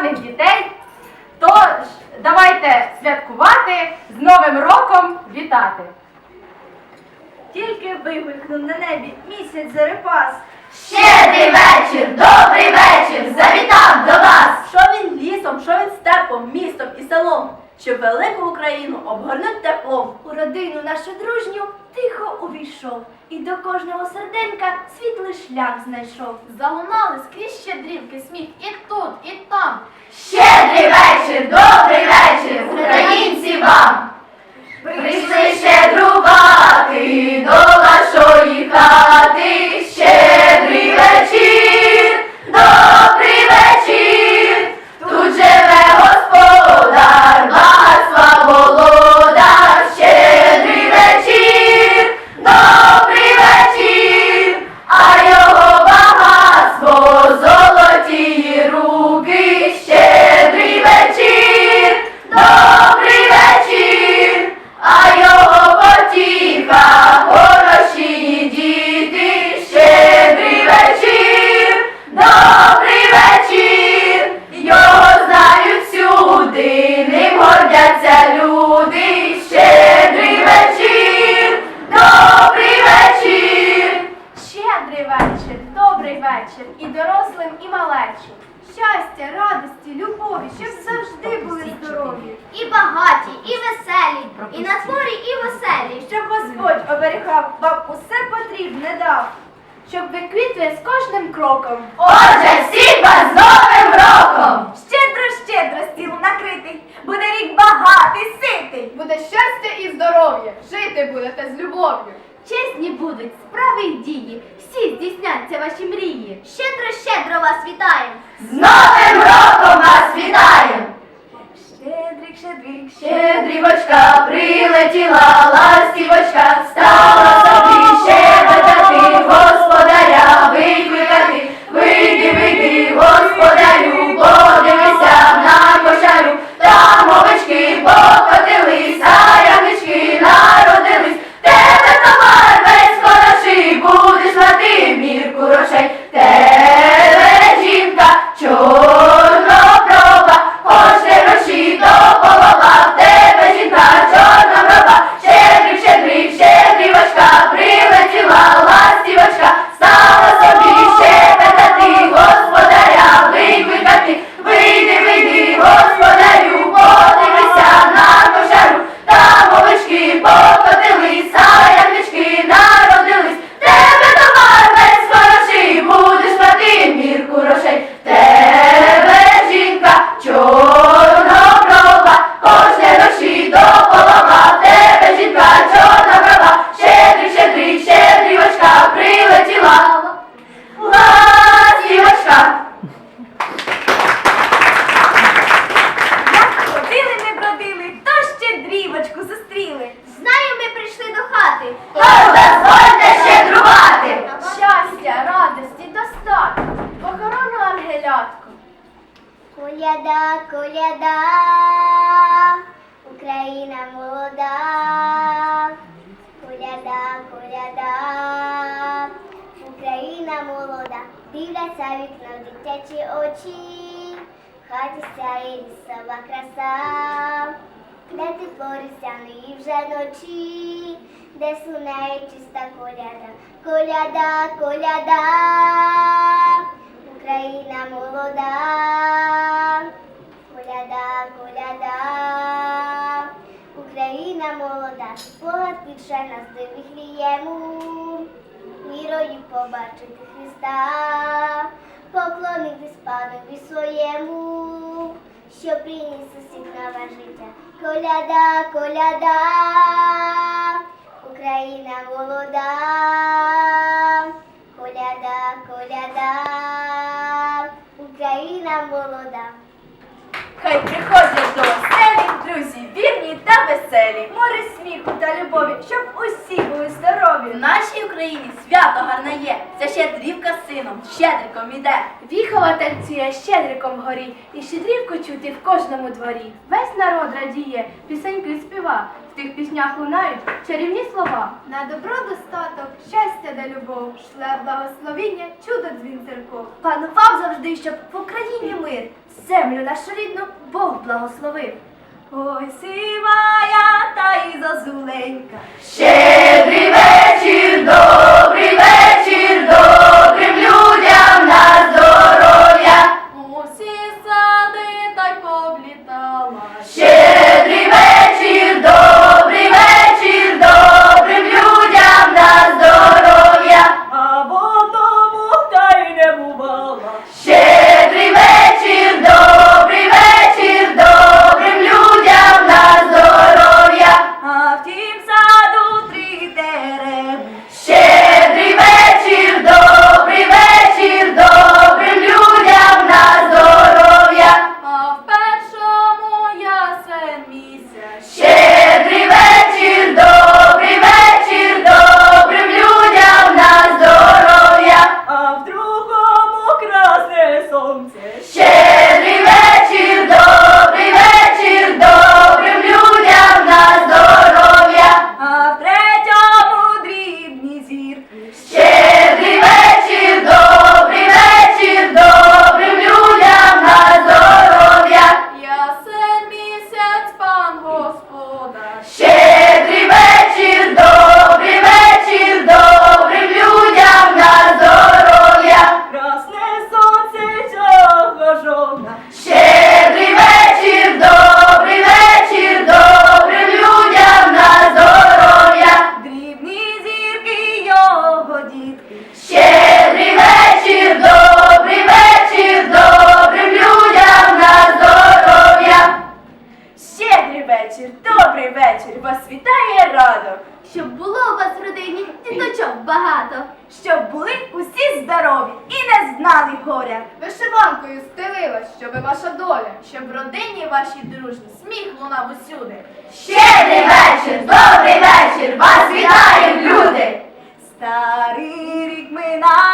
гарних дітей. Тож, давайте святкувати з Новим роком вітати. Тільки вигулькнув на небі місяць зарепас. Щедрий вечір, добрий вечір, завітав до вас. Що він лісом, що він степом, містом і селом, щоб велику Україну обгорнуть теплом. У родину нашу дружню тихо увійшов, і до кожного серденька світлий шлях знайшов. Залунали скрізь щедрівки, сміх і тут, і там. Щедрий вечір, добрий вечір, українці вам. Прийшли щедрувати і на творі, і веселі. Щоб Господь оберігав, вам усе потрібне дав, щоб ви квітли з кожним кроком. Отже, всіх вас з Новим роком! Щедро, щедро стіл накритий, буде рік багатий, ситий. Буде щастя і здоров'я, жити будете з любов'ю. Чесні будуть справи й дії, всі здійсняться ваші мрії. Щедро, щедро вас вітаємо! З Новим роком вас вітаємо! Щедрівочка прилетіла, ластівочка стала собі ангелятку. Коляда, коляда, Україна молода, коляда, коляда, Україна молода, дивляться в вікно дитячі очі, хаті сяє лісова краса, де тепло різдвяної вже ночі, де сунає чиста коляда, коляда, коляда. Україна молода, коляда, коляда, Україна молода, Бога більше нас довігріємо, вірою побачити Христа, поклонитись Панові своєму, що приніс усіх нове життя. Коляда, коляда, Україна молода. Молода. Хай приходять та веселі, море сміху та любові, щоб усі були здорові. В нашій Україні свято гарне є, за щедрівка сином, щедриком іде. Віхова танцює щедриком горі, і щедрівку чути в кожному дворі. Весь народ радіє, пісеньки співа. В тих піснях лунають чарівні слова. На добро достаток, щастя да любов, шле благословіння, чудо дзвін церков. Панував завжди, щоб в Україні мир, землю нашу рідну Бог благословив. Oisimaia, Thaís Azulenca. Chedri, meti, dobre, знали горя. Вишиванкою стелила, щоби ваша доля, щоб в родині вашій дружні сміх лунав усюди. Щедрий вечір, добрий вечір, вас вітають люди! Старий рік минає.